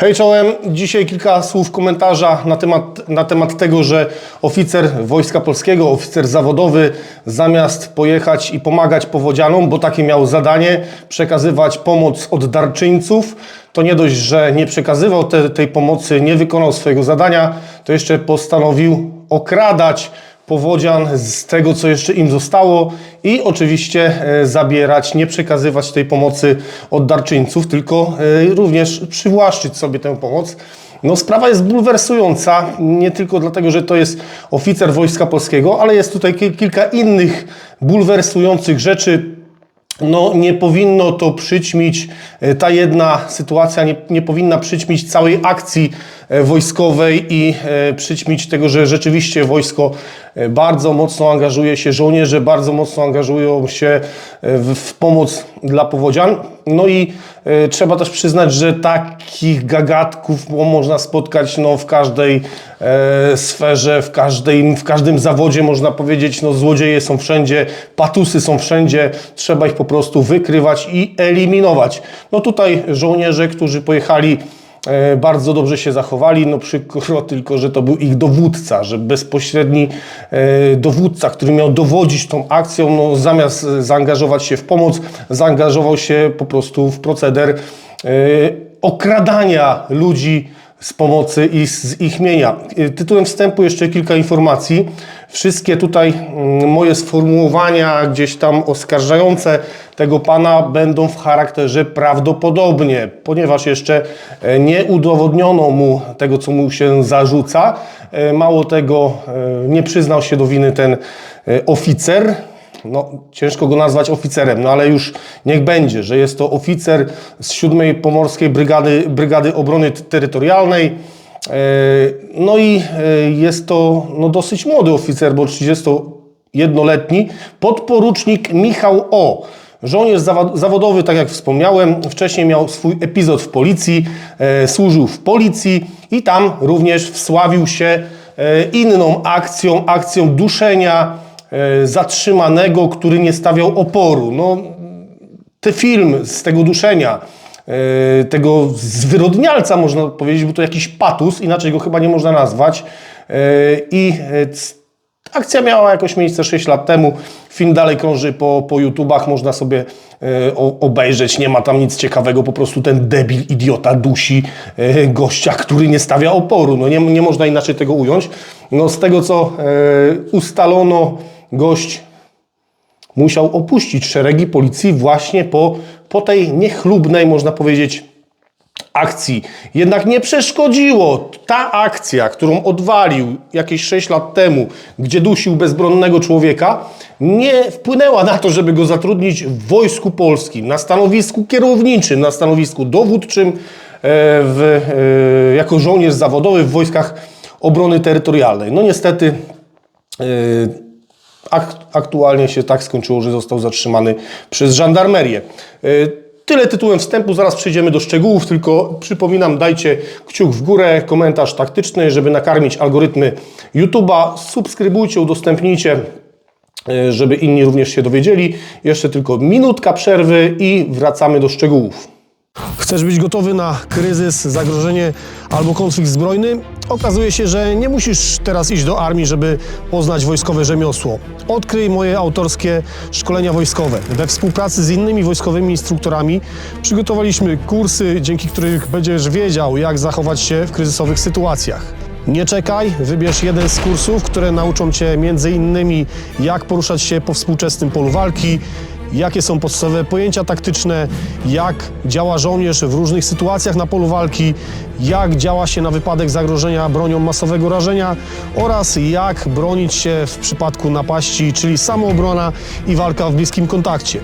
Hej czołem, dzisiaj kilka słów komentarza na temat, na temat tego, że oficer Wojska Polskiego, oficer zawodowy, zamiast pojechać i pomagać powodzianom, bo takie miał zadanie, przekazywać pomoc od darczyńców, to nie dość, że nie przekazywał te, tej pomocy, nie wykonał swojego zadania, to jeszcze postanowił okradać powodzian z tego, co jeszcze im zostało i oczywiście e, zabierać, nie przekazywać tej pomocy od darczyńców, tylko e, również przywłaszczyć sobie tę pomoc. No, sprawa jest bulwersująca, nie tylko dlatego, że to jest oficer Wojska Polskiego, ale jest tutaj ki- kilka innych bulwersujących rzeczy, no, nie powinno to przyćmić, e, ta jedna sytuacja nie, nie powinna przyćmić całej akcji e, wojskowej i e, przyćmić tego, że rzeczywiście wojsko bardzo mocno angażuje się, żołnierze bardzo mocno angażują się w, w pomoc dla powodzian. No i e, trzeba też przyznać, że takich gagatków mo- można spotkać no, w każdej e, sferze, w, każdej, w każdym zawodzie, można powiedzieć, no, złodzieje są wszędzie, patusy są wszędzie, trzeba ich po prostu wykrywać i eliminować. No tutaj żołnierze, którzy pojechali bardzo dobrze się zachowali, no przykro tylko, że to był ich dowódca, że bezpośredni e, dowódca, który miał dowodzić tą akcją, no zamiast e, zaangażować się w pomoc, zaangażował się po prostu w proceder e, okradania ludzi z pomocy i z ich mienia. E, Tytułem wstępu jeszcze kilka informacji. Wszystkie tutaj mm, moje sformułowania gdzieś tam oskarżające tego pana będą w charakterze prawdopodobnie, ponieważ jeszcze e, nie udowodniono mu tego, co mu się zarzuca. E, Mało tego, e, nie przyznał się do winy ten oficer, no, ciężko go nazwać oficerem, no ale już niech będzie, że jest to oficer z 7 Pomorskiej Brygady, Brygady Obrony Terytorialnej. E, No i e, jest to no, dosyć młody oficer, bo 31-letni, podporucznik Michał O. Żołnierz zawodowy, tak jak wspomniałem, wcześniej miał swój epizod w policji, e, służył w policji i tam również wsławił się inną akcją, akcją duszenia zatrzymanego, który nie stawiał oporu. No, te film z tego duszenia, e, tego zwyrodnialca można powiedzieć, był to jakiś patus, inaczej go chyba nie można nazwać. E, I e, akcja miała jakoś miejsce 6 lat temu. Film dalej krąży po, po YouTubach, można sobie e, obejrzeć. Nie ma tam nic ciekawego, po prostu ten debil, idiota dusi e, gościa, który nie stawia oporu. No nie, nie można inaczej tego ująć. No z tego co e, ustalono, gość musiał opuścić szeregi policji właśnie po, po tej niechlubnej, można powiedzieć, akcji. Jednak nie przeszkodziło ta akcja, którą odwalił jakieś 6 lat temu, gdzie dusił bezbronnego człowieka, nie wpłynęła na to, żeby go zatrudnić w Wojsku Polskim, na stanowisku kierowniczym, na stanowisku dowódczym, e, w, e, jako żołnierz zawodowy w Wojskach Obrony Terytorialnej. No niestety e, aktualnie się tak skończyło, że został zatrzymany przez żandarmerię. Y, Tyle tytułem wstępu, zaraz przejdziemy do szczegółów, tylko przypominam, dajcie kciuk w górę, komentarz taktyczny, żeby nakarmić algorytmy YouTube'a. Subskrybujcie, udostępnijcie, y, żeby inni również się dowiedzieli. Jeszcze tylko minutka przerwy i wracamy do szczegółów. Chcesz być gotowy na kryzys, zagrożenie albo konflikt zbrojny? Okazuje się, że nie musisz teraz iść do armii, żeby poznać wojskowe rzemiosło. Odkryj moje autorskie szkolenia wojskowe. We współpracy z innymi wojskowymi instruktorami przygotowaliśmy kursy, dzięki których będziesz wiedział, jak zachować się w kryzysowych sytuacjach. Nie czekaj, wybierz jeden z kursów, które nauczą Cię innymi jak poruszać się po współczesnym polu walki, jakie są podstawowe pojęcia taktyczne, jak działa żołnierz w różnych sytuacjach na polu walki, jak działa się na wypadek zagrożenia bronią masowego rażenia oraz jak bronić się w przypadku napaści, czyli samoobrona i walka w bliskim kontakcie.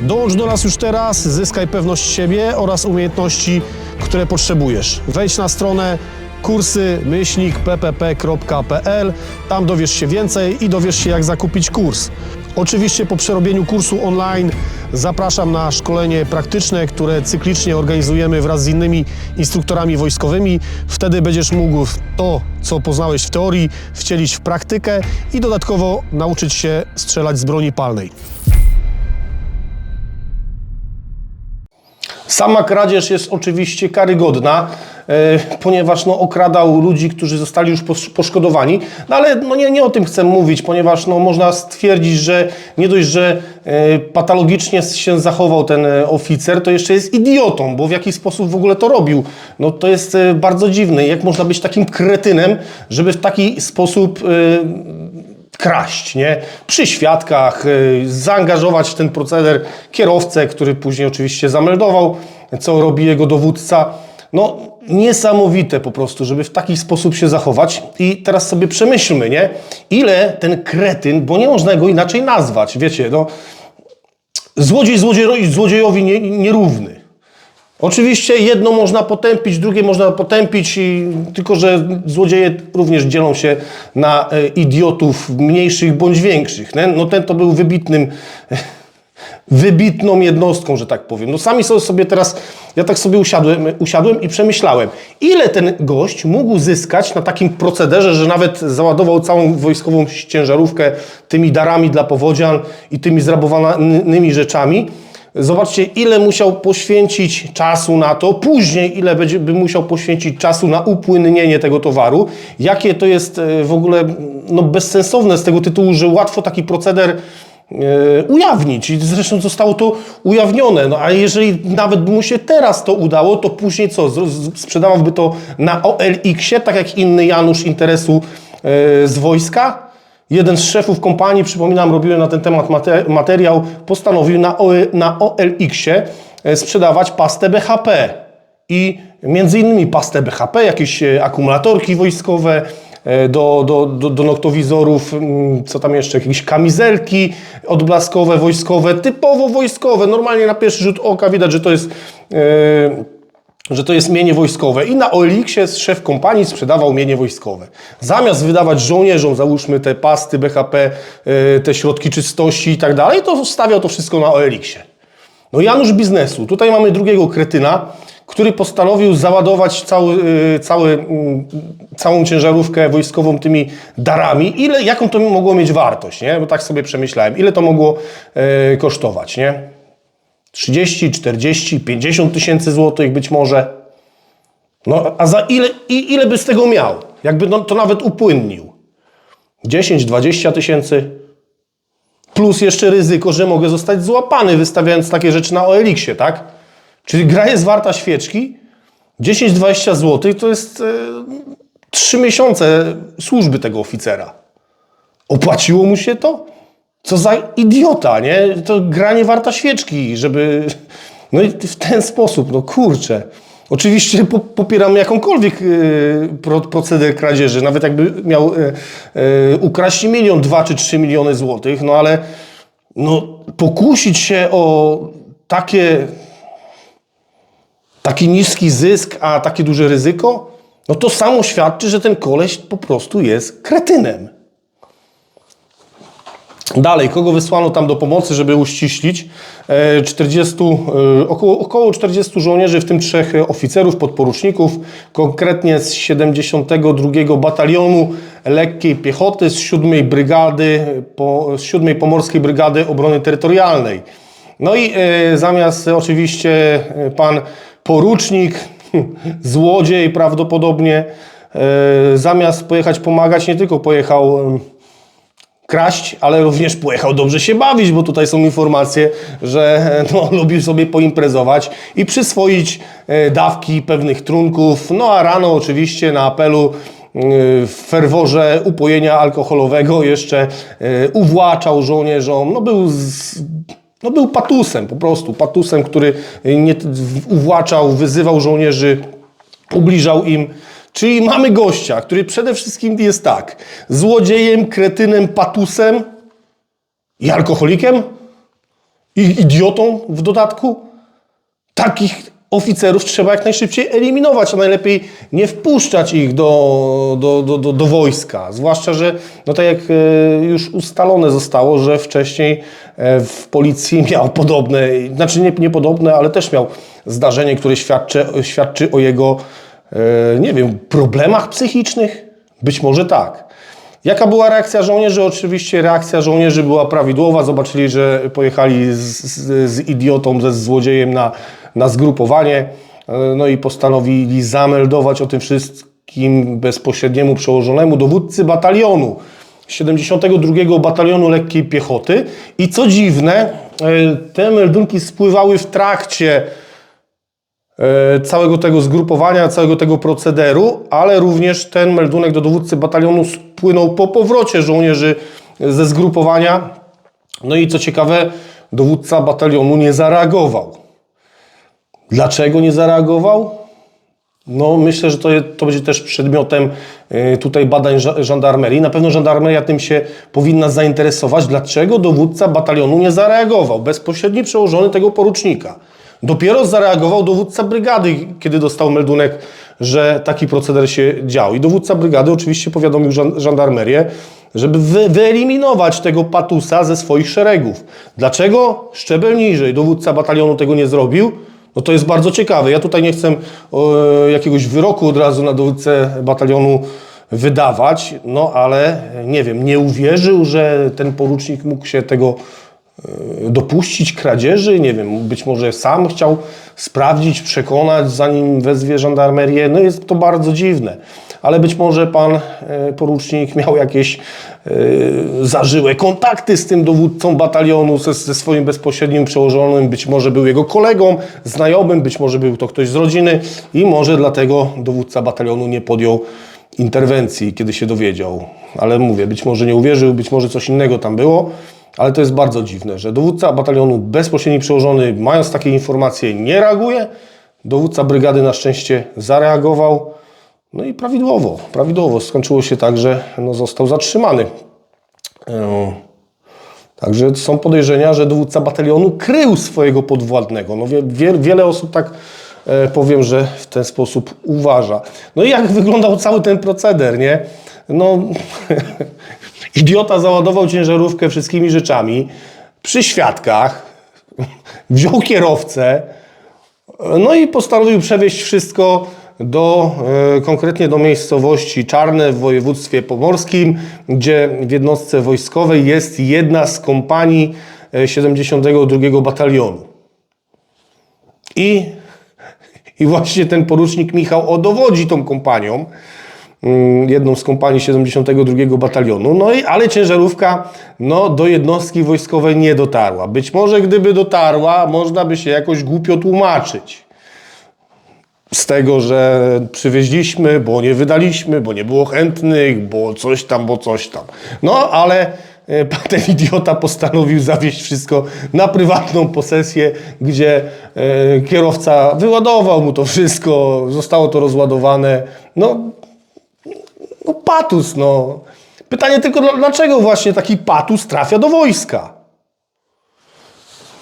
Dołącz do nas już teraz, zyskaj pewność siebie oraz umiejętności, które potrzebujesz. Wejdź na stronę kursy-ppp.pl, tam dowiesz się więcej i dowiesz się jak zakupić kurs. Oczywiście po przerobieniu kursu online zapraszam na szkolenie praktyczne, które cyklicznie organizujemy wraz z innymi instruktorami wojskowymi. Wtedy będziesz mógł to, co poznałeś w teorii, wcielić w praktykę i dodatkowo nauczyć się strzelać z broni palnej. Sama kradzież jest oczywiście karygodna, e, ponieważ no, okradał ludzi, którzy zostali już pos- poszkodowani. No ale no, nie, nie o tym chcę mówić, ponieważ no, można stwierdzić, że nie dość, że e, patologicznie się zachował ten e, oficer, to jeszcze jest idiotą, bo w jaki sposób w ogóle to robił. No to jest bardzo dziwne. Jak można być takim kretynem, żeby w taki sposób kraść, nie? Przy świadkach, y, zaangażować w ten proceder kierowcę, który później oczywiście zameldował, co robi jego dowódca. No, niesamowite po prostu, żeby w taki sposób się zachować. I teraz sobie przemyślmy, nie? Ile ten kretyn, bo nie można go inaczej nazwać, wiecie, no, złodziej złodziejowi, złodziejowi nie, nierówny. Oczywiście jedno można potępić, drugie można potępić, i, tylko że złodzieje również dzielą się na e, idiotów mniejszych bądź większych. Nie? No ten to był wybitnym, wybitną jednostką, że tak powiem. No sami so- sobie teraz, ja tak sobie usiadłem, usiadłem i przemyślałem, ile ten gość mógł zyskać na takim procederze, że nawet załadował całą wojskową ciężarówkę tymi darami dla powodzian i tymi zrabowanymi rzeczami. Zobaczcie, ile musiał poświęcić czasu na to, później ile będzie, by musiał poświęcić czasu na upłynnienie tego towaru. Jakie to jest e, w ogóle no, bezsensowne z tego tytułu, że łatwo taki proceder e, ujawnić. I zresztą zostało to ujawnione. No, a jeżeli nawet by mu się teraz to udało, to później co? Sprzedawałby to na OLX-ie, tak jak inny Janusz interesu e, z wojska? Jeden z szefów kompanii, przypominam, robiłem na ten temat mate- materiał, postanowił na, OLX-ie e, sprzedawać pastę BHP. I między innymi pastę BHP, jakieś e, akumulatorki wojskowe e, do, do, do, do noktowizorów, mm, co tam jeszcze, jakieś kamizelki odblaskowe, wojskowe, typowo wojskowe. Normalnie na pierwszy rzut oka widać, że to jest... e, że to jest mienie wojskowe. I na OLX-ie szef kompanii sprzedawał mienie wojskowe. Zamiast wydawać żołnierzom, załóżmy te pasty BHP, y, te środki czystości i tak dalej, to stawiał to wszystko na OLX-ie. No Janusz biznesu. Tutaj mamy drugiego kretyna, który postanowił załadować cały, y, cały, całą ciężarówkę wojskową tymi darami. Ile, jaką to mogło mieć wartość, nie? Bo tak sobie przemyślałem. Ile to mogło y, kosztować, nie? 30, 40, 50 tysięcy złotych być może. No, a za ile, i ile by z tego miał? Jakby no, to nawet upłynnił. 10, 20 tysięcy. Plus jeszcze ryzyko, że mogę zostać złapany wystawiając takie rzeczy na OLX-ie, tak? Czyli gra jest warta świeczki. 10-20 złotych to jest e, 3 miesiące służby tego oficera. Opłaciło mu się to? Co za idiota, nie? To granie warta świeczki, żeby... No i w ten sposób, no kurczę. Oczywiście po, popieram jakąkolwiek y, pro, proceder kradzieży, nawet jakby miał y, y, ukraść milion, dwa czy trzy miliony złotych, no ale no, pokusić się o takie, taki niski zysk, a takie duże ryzyko, no to samo świadczy, że ten koleś po prostu jest kretynem. Dalej, kogo wysłano tam do pomocy, żeby uściślić? E, 40, e, około, około 40 żołnierzy, w tym trzech e, oficerów, podporuczników, konkretnie z 72 Batalionu Lekkiej Piechoty, z 7 Brygady, z 7 Pomorskiej Brygady Obrony Terytorialnej. No i e, zamiast e, oczywiście e, pan porucznik, złodziej prawdopodobnie, e, zamiast pojechać pomagać, nie tylko pojechał... kraść, ale również pojechał dobrze się bawić, bo tutaj są informacje, że no, lubił sobie poimprezować i przyswoić e, dawki pewnych trunków. No a rano oczywiście na apelu e, w ferworze upojenia alkoholowego jeszcze e, uwłaczał żołnierzom. No był, z, no był patusem po prostu, patusem, który nie, uwłaczał, wyzywał żołnierzy, ubliżał im. Czyli mamy gościa, który przede wszystkim jest tak, złodziejem, kretynem, patusem i alkoholikiem i idiotą w dodatku. Takich oficerów trzeba jak najszybciej eliminować, a najlepiej nie wpuszczać ich do, do, do, do, do wojska. Zwłaszcza, że no tak jak e, już ustalone zostało, że wcześniej e, w policji miał podobne, znaczy nie, nie podobne, ale też miał zdarzenie, które świadczy, świadczy o jego, nie wiem, problemach psychicznych. Być może tak. Jaka była reakcja żołnierzy? Oczywiście reakcja żołnierzy była prawidłowa. Zobaczyli, że pojechali z, z, z idiotą, ze złodziejem na na zgrupowanie, e, no i postanowili zameldować o tym wszystkim bezpośredniemu przełożonemu dowódcy batalionu 72 Batalionu Lekkiej Piechoty i co dziwne, e, te meldunki spływały w trakcie e, całego tego zgrupowania, całego tego procederu, ale również ten meldunek do dowódcy batalionu spłynął po powrocie żołnierzy ze zgrupowania. No i co ciekawe, dowódca batalionu nie zareagował. Dlaczego nie zareagował? No, myślę, że to, to będzie też przedmiotem y, tutaj badań ża- żandarmerii. Na pewno żandarmeria tym się powinna zainteresować, dlaczego dowódca batalionu nie zareagował, bezpośredni przełożony tego porucznika. Dopiero zareagował dowódca brygady, kiedy dostał meldunek, że taki proceder się dział. I dowódca brygady oczywiście powiadomił żan- żandarmerię, żeby wy, wyeliminować tego patusa ze swoich szeregów. Dlaczego szczebel niżej dowódca batalionu tego nie zrobił? No to jest bardzo ciekawe. Ja tutaj nie chcę e, jakiegoś wyroku od razu na dowódcę batalionu wydawać, no ale nie wiem, nie uwierzył, że ten porucznik mógł się tego dopuścić kradzieży, nie wiem, być może sam chciał sprawdzić, przekonać, zanim wezwie żandarmerię. No jest to bardzo dziwne. Ale być może pan e, porucznik miał jakieś e, zażyłe kontakty z tym dowódcą batalionu, ze, ze swoim bezpośrednim przełożonym, być może był jego kolegą, znajomym, być może był to ktoś z rodziny i może dlatego dowódca batalionu nie podjął interwencji, kiedy się dowiedział. Ale mówię, być może nie uwierzył, być może coś innego tam było, ale to jest bardzo dziwne, że dowódca batalionu bezpośredni przełożony, mając takie informacje, nie reaguje. Dowódca brygady na szczęście zareagował. No i prawidłowo, prawidłowo. Skończyło się tak, że no, został zatrzymany. E, Także są podejrzenia, że dowódca batalionu krył swojego podwładnego. No, wie, wiele osób tak e, powiem, że w ten sposób uważa. No i jak wyglądał cały ten proceder, nie? No, idiota załadował ciężarówkę wszystkimi rzeczami przy świadkach, wziął kierowcę, no i postanowił przewieźć wszystko do, e, konkretnie do miejscowości Czarne w województwie pomorskim, gdzie w jednostce wojskowej jest jedna z kompanii e, 72 Batalionu. I, I właśnie ten porucznik Michał odowodzi tą kompanią, jedną z kompanii 72 Batalionu, no i, ale ciężarówka no, do jednostki wojskowej nie dotarła. Być może gdyby dotarła, można by się jakoś głupio tłumaczyć z tego, że przywieźliśmy, bo nie wydaliśmy, bo nie było chętnych, bo coś tam, bo coś tam. No, ale e, ten idiota postanowił zawieźć wszystko na prywatną posesję, gdzie e, kierowca wyładował mu to wszystko, zostało to rozładowane. No, no patus, no. Pytanie tylko, dl- dlaczego właśnie taki patus trafia do wojska?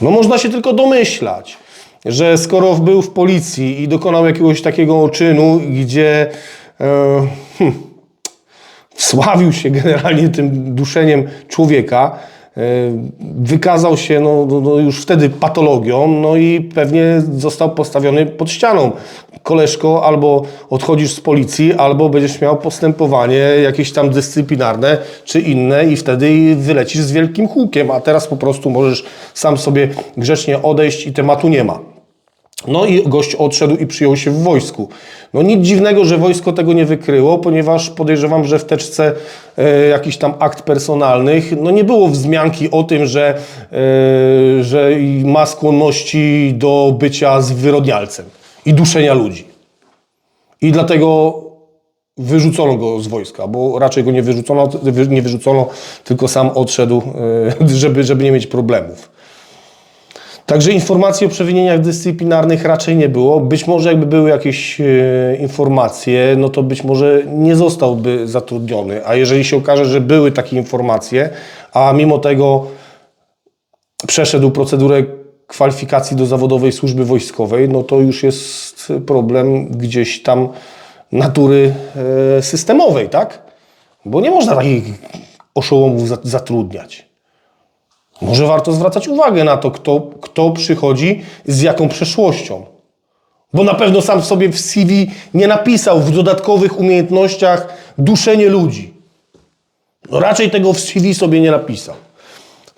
No można się tylko domyślać, że skoro był w policji i dokonał jakiegoś takiego czynu, gdzie e, hm, wsławił się generalnie tym duszeniem człowieka, wykazał się no, no, no już wtedy patologią, no i pewnie został postawiony pod ścianą. Koleżko, albo odchodzisz z policji, albo będziesz miał postępowanie jakieś tam dyscyplinarne czy inne i wtedy wylecisz z wielkim hukiem, a teraz po prostu możesz sam sobie grzecznie odejść i tematu nie ma. No i gość odszedł i przyjął się w wojsku. No nic dziwnego, że wojsko tego nie wykryło, ponieważ podejrzewam, że w teczce e, jakichś tam akt personalnych no nie było wzmianki o tym, że, e, że ma skłonności do bycia zwyrodnialcem i duszenia ludzi. I dlatego wyrzucono go z wojska, bo raczej go nie wyrzucono, wy- nie wyrzucono tylko sam odszedł, e, żeby, żeby nie mieć problemów. Także informacji o przewinieniach dyscyplinarnych raczej nie było. Być może jakby były jakieś e, informacje, no to być może nie zostałby zatrudniony. A jeżeli się okaże, że były takie informacje, a mimo tego przeszedł procedurę kwalifikacji do zawodowej służby wojskowej, no to już jest problem gdzieś tam natury e, systemowej, tak? Bo nie można takich oszołomów za- zatrudniać. Może warto zwracać uwagę na to, kto, kto przychodzi z jaką przeszłością. Bo na pewno sam sobie w CV nie napisał w dodatkowych umiejętnościach duszenie ludzi. No raczej tego w CV sobie nie napisał.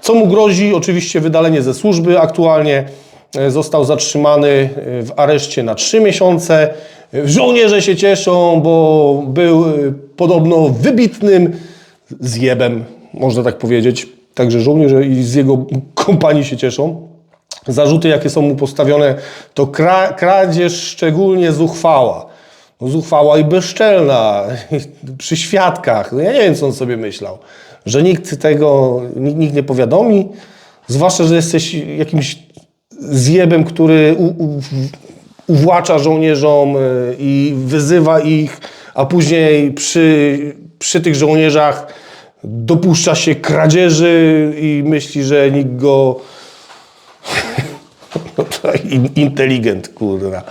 Co mu grozi? Oczywiście wydalenie ze służby aktualnie. e, został zatrzymany e, w areszcie na 3 miesiące. Żołnierze się cieszą, bo był e, podobno wybitnym zjebem, można tak powiedzieć. Także żołnierze i z jego kompanii się cieszą. Zarzuty, jakie są mu postawione, to kra kradzież szczególnie zuchwała. No, zuchwała i bezczelna, przy świadkach. No, ja nie wiem, co on sobie myślał. Że nikt tego, nikt, nie powiadomi, zwłaszcza, że jesteś jakimś zjebem, który u, u, uwłacza żołnierzom y, i wyzywa ich, a później przy, przy tych żołnierzach dopuszcza się kradzieży i myśli, że nikt go no inteligent, kurwa.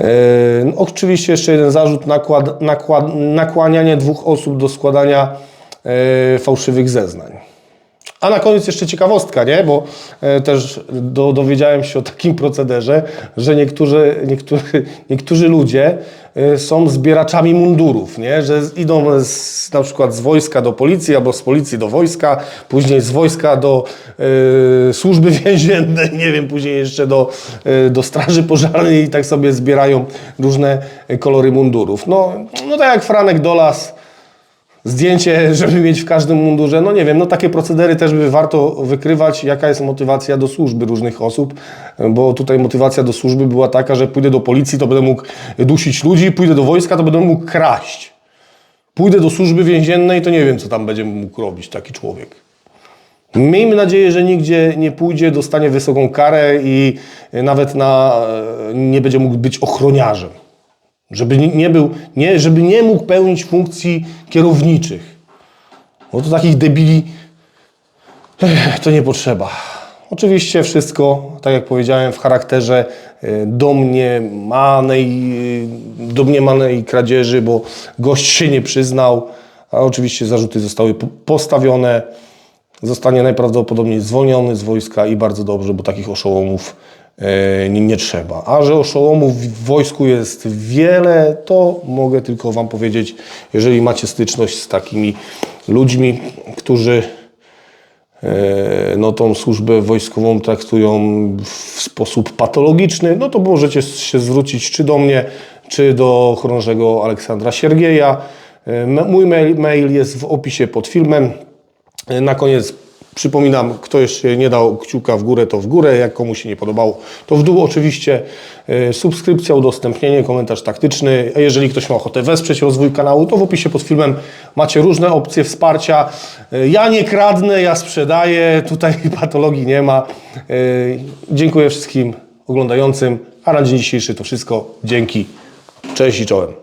E, no, oczywiście jeszcze jeden zarzut, nakład, nakład, nakłanianie dwóch osób do składania e, fałszywych zeznań. A na koniec jeszcze ciekawostka, nie? Bo e, też do, dowiedziałem się o takim procederze, że niektórzy, niektórzy, niektórzy ludzie e, są zbieraczami mundurów, nie? Że idą z, na przykład z wojska do policji albo z policji do wojska, później z wojska do e, służby więziennej, nie wiem, później jeszcze do, do straży pożarnej i tak sobie zbierają różne kolory mundurów. No, no tak jak Franek Dolas zdjęcie, żeby mieć w każdym mundurze. No nie wiem, no takie procedery też by warto wykrywać, jaka jest motywacja do służby różnych osób, bo tutaj motywacja do służby była taka, że pójdę do policji, to będę mógł dusić ludzi, pójdę do wojska, to będę mógł kraść. Pójdę do służby więziennej, to nie wiem, co tam będzie mógł robić taki człowiek. Miejmy nadzieję, że nigdzie nie pójdzie, dostanie wysoką karę i nawet na, nie będzie mógł być ochroniarzem. Żeby nie- był, nie, żeby nie mógł pełnić funkcji kierowniczych. No to takich debili ech, to nie potrzeba. Oczywiście wszystko, tak jak powiedziałem, w charakterze e, domniemanej, e, domniemanej kradzieży, bo gość się nie przyznał, a oczywiście zarzuty zostały po- postawione. Zostanie najprawdopodobniej zwolniony z wojska i bardzo dobrze, bo takich oszołomów nie, nie trzeba. A że oszołomów w wojsku jest wiele, to mogę tylko Wam powiedzieć, jeżeli macie styczność z takimi ludźmi, którzy e, no, tą służbę wojskową traktują w sposób patologiczny, no to możecie się zwrócić czy do mnie, czy do chorążego Aleksandra Siergieja. E, Mój mail, mail jest w opisie pod filmem. E, Na koniec przypominam, kto jeszcze nie dał kciuka w górę, to w górę. Jak komuś się nie podobało, to w dół oczywiście. E, Subskrypcja, udostępnienie, komentarz taktyczny. A jeżeli ktoś ma ochotę wesprzeć rozwój kanału, to w opisie pod filmem macie różne opcje wsparcia. E, Ja nie kradnę, ja sprzedaję. Tutaj patologii nie ma. E, Dziękuję wszystkim oglądającym. A na dzień dzisiejszy to wszystko. Dzięki. Cześć i czołem.